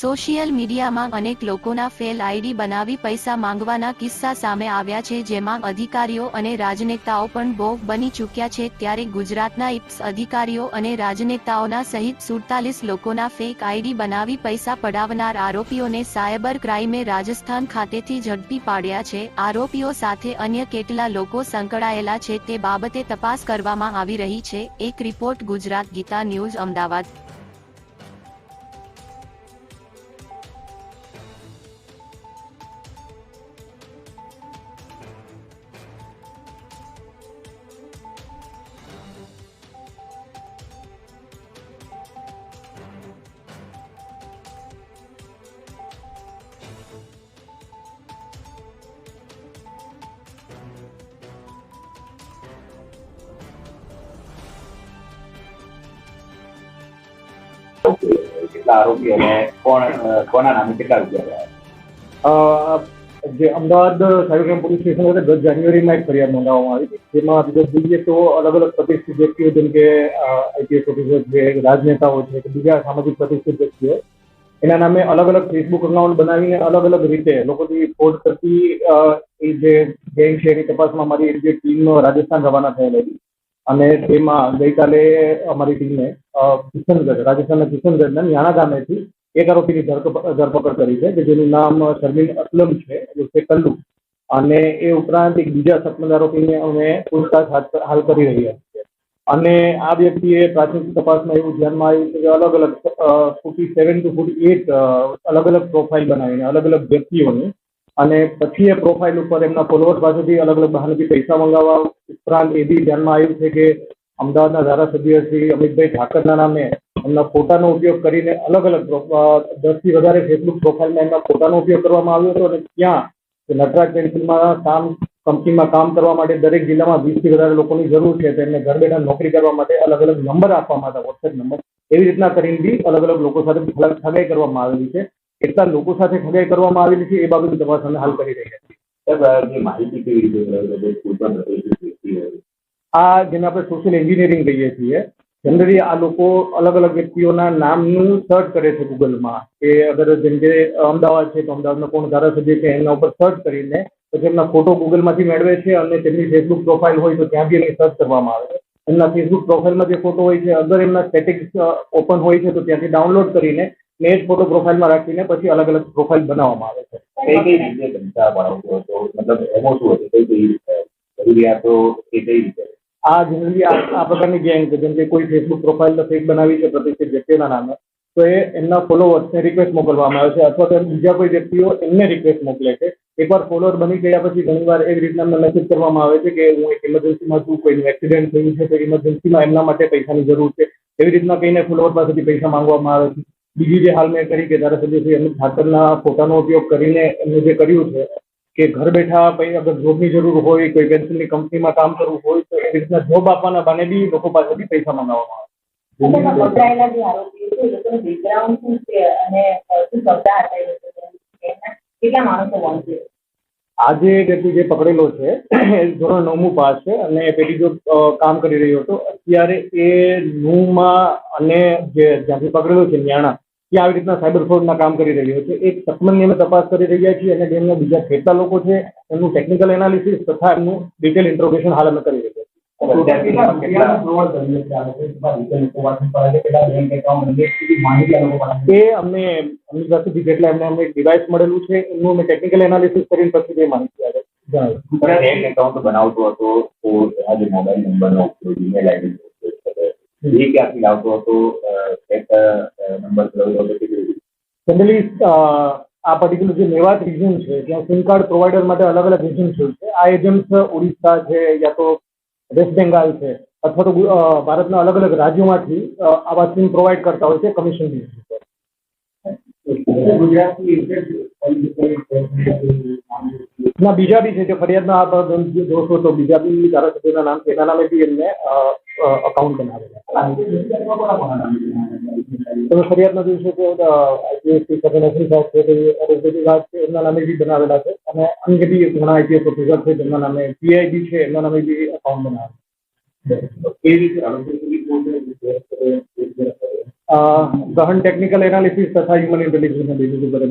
Social મીડિયામાં અનેક લોકોના ફેલ આઈડી બનાવી પૈસા માંગવાના કિસ્સા સામે આવ્યા છે, જેમાં અધિકારીઓ અને રાજનેતાઓ પણ ભોગ બની ચૂક્યા છે. ત્યારે ગુજરાતના ઇપ્સ અધિકારીઓ અને રાજનેતાઓના સહિત સુડતાલીસ લોકોના ફેક આઈડી બનાવી પૈસા પડાવનાર આરોપીઓને સાયબર ક્રાઇમે રાજસ્થાન ખાતેથી ઝડપી પાડ્યા છે. આરોપીઓ સાથે અન્ય કેટલા લોકો સંકળાયેલા છે તે બાબતે તપાસ કરવામાં આવી રહી છે. એક રિપોર્ટ ગુજરાત ગીતા ન્યૂઝ અમદાવાદ. કેટલા આરોપી કોણ, કોના નામે કેટલા રૂપિયા જે Ahmedabad cyber crime police station ખાતે ગત જાન્યુઆરીમાં એક ફરિયાદ નોંધાવવામાં આવી જેમાં વિગત જોઈએ તો અલગ અલગ પ્રતિષ્ઠિત વ્યક્તિઓ જેમ કે આઈપીએસ ઓફિસર છે રાજનેતાઓ છે, કે બીજા સામાજિક પ્રતિષ્ઠિત વ્યક્તિઓ. એના નામે અલગ અલગ ફેસબુક અકાઉન્ટ બનાવીને અલગ અલગ રીતે લોકોથી ફ્રોડ કરતી એ જે ગેંગ છે એની તપાસમાં મારી જે ટીમ રાજસ્થાન રવાના થયેલી અને તેમાં ગઈકાલે અમારી ટીમે કિશનગઢ રાજસ્થાનના કિશનગઢના ન્યાણા ગામેથી એક આરોપીની ધરપકડ કરી છે, કે જેનું નામ શર્મિન અસલમ છે ઉર્ફે કલ્લુ. અને એ ઉપરાંત એક બીજા સપનદ આરોપીને અમે પૂછતાછ હાલ કરી રહ્યા છીએ. અને આ વ્યક્તિએ પ્રાથમિક તપાસમાં એવું ધ્યાનમાં આવ્યું છે કે અલગ અલગ forty seven to forty eight અલગ અલગ પ્રોફાઇલ બનાવીને અલગ અલગ વ્યક્તિઓની અને પછી એ પ્રોફાઇલ ઉપર એમના ફોલોઅર્સ પાસેથી અલગ અલગ બહાનેથી પૈસા મંગાવવા ઉપરાંત એ બી ધ્યાનમાં આવ્યું છે કે અમદાવાદના ધારાસભ્ય શ્રી અમિતભાઈ ઠાકરના નામે એમના ફોટાનો ઉપયોગ કરીને અલગ અલગ દસથી વધારે ફેસબુક પ્રોફાઇલમાં એમના ફોટાનો ઉપયોગ કરવામાં આવ્યો હતો અને ત્યાં નટરાજ પેન્સિલમાં કામ, કંપનીમાં કામ કરવા માટે દરેક જિલ્લામાં વીસથી વધારે લોકોની જરૂર છે તો એમને ઘર બેઠા નોકરી કરવા માટે અલગ અલગ નંબર આપવામાં હતા વોટ્સએપ નંબર એવી રીતના કરીને બી અલગ અલગ લોકો સાથે ઠગાઈ કરવામાં આવેલી છે. કેટલા લોકો સાથે ઠગાઈ કરવામાં આવેલી છે એ બાબતની તપાસ અમે હાલ કરી રહ્યા છીએ. સાહેબ માહિતી કેવી રીતે આ જેને આપણે સોશિયલ એન્જિનિયરિંગ કહીએ છીએ જનરલી આ લોકો અલગ અલગ વ્યક્તિઓના નામનું સર્ચ કરે છે ગૂગલમાં. કે અગર જેમ કે અમદાવાદ છે તો અમદાવાદના કોણ ધારાસભ્ય છે એમના ઉપર સર્ચ કરીને પછી એમના ફોટો ગૂગલમાંથી મેળવે છે અને તેમની ફેસબુક પ્રોફાઇલ હોય તો ત્યાં બી એમની સર્ચ કરવામાં આવે છે. એમના ફેસબુક પ્રોફાઇલમાં જે ફોટો હોય છે અગર એમના સ્ટેટિક્સ ઓપન હોય છે તો ત્યાંથી ડાઉનલોડ કરીને ને જ ફોટો પ્રોફાઇલમાં રાખીને પછી અલગ અલગ પ્રોફાઇલ બનાવવામાં આવે છે. કઈ કઈ રીતે પૈસા બનાવતો મતલબ એમાં શું હતું? કઈ કઈ જરૂરિયાતો એ કઈ રીતે? આ જનરલી આ પ્રકારની ગેંગ છે. જેમ કે કોઈ ફેસબુક પ્રોફાઇલ ફેક બનાવી છે પ્રતિષ્ઠિત વ્યક્તિઓના નામે, તો એ એમના ફોલોવર્સને રિક્વેસ્ટ મોકલવામાં આવે છે અથવા તો બીજા કોઈ વ્યક્તિઓ એમને રિક્વેસ્ટ મોકલે છે. એકવાર ફોલોઅર બની ગયા પછી ઘણીવાર એવી રીતના એમને મેસેજ કરવામાં આવે છે કે હું એક ઇમરજન્સીમાં છું, કોઈનું એક્સિડન્ટ થયું છે તો ઇમરજન્સીમાં એમના માટે પૈસાની જરૂર છે. એવી રીતના કહીને ફોલોઅર પાસેથી પૈસા માંગવામાં આવે છે. બીજી જે હાલ મેં કરી કે ધારાસભ્ય શ્રી અમિત ઠાકરના ફોટાનો ઉપયોગ કરીને એમને જે કર્યું છે કે ઘર બેઠા કઈ અગર જોબની જરૂર હોય કોઈ પેન્સિલની કંપનીમાં કામ કરવું હોય તો એવી રીતના જોબ આપવાના બને બી લોકો પાસેથી પૈસા મંગાવવામાં આવે એ એ આજે વ્યક્તિ જે પકડેલો છે એ ધોરણ નવમું પાસ છે અને પેલી જો કામ કરી રહ્યો હતો. અત્યારે એ નુમાં અને જે જ્યાંથી પકડેલો છે ન્યાણા ત્યાં આવી રીતના સાયબર ફ્રોડના કામ કરી રહ્યો છે. એક તકમનની અમે તપાસ કરી રહ્યા છીએ અને જેમના બીજા કેટલા લોકો છે. એમનું ટેકનિકલ એનાલિસિસ તથા એમનું ડિટેલ ઇન્ટ્રોગેશન હાલ અમે કરી રહ્યા છીએ. એ અમને અમની પાસેથી જેટલા એમને અમને ડિવાઇસ મળેલું છે એમનું અમે ટેકનિકલ એનાલિસિસ કરીને પછી તે માહિતી આવે. બેંક એકાઉન્ટ બનાવતો હતો તો આ જે મોબાઈલ નંબરનો ઉપયોગ ઈમેલ આઈડી એ ક્યાંથી લાવતો હતો? એક નંબર જનરલી આ પર્ટિક્યુલર જે મેવાત રિજન છે, ત્યાં સિમ કાર્ડ પ્રોવાઈડર માટે અલગ અલગ રિજન હોય છે આ એજન્ટ્સ ઓડિશા છે યા તો વેસ્ટ બેંગાલ છે, અથવા તો ભારતના અલગ અલગ રાજ્યોમાંથી આવા સિમ પ્રોવાઈડ કરતા હોય છે કમિશન ના બીજા બી છે, જે ફરિયાદના આ જોશો તો બીજા બી ધારાસભ્યોના નામ, એના નામે બી એમને અકાઉન્ટ બનાવેલા તમે ફરિયાદના દિવસે તો આઈપીએસથી સઘન ઓફિસર છે તે આરોગ્ય વિભાગ છે, એમના નામે બી બનાવેલા છે અને અન્ય બી ઘણા આઈપીએસ ઓફિસર છે તેમના નામે પીઆઈબી છે, એમના નામે બી અકાઉન્ટ બનાવેલા ગહન ટેકનિકલ એનાલિસિસ તથા હ્યુમન ઇન્ટેલિજન્સના બેસિસ ઉપર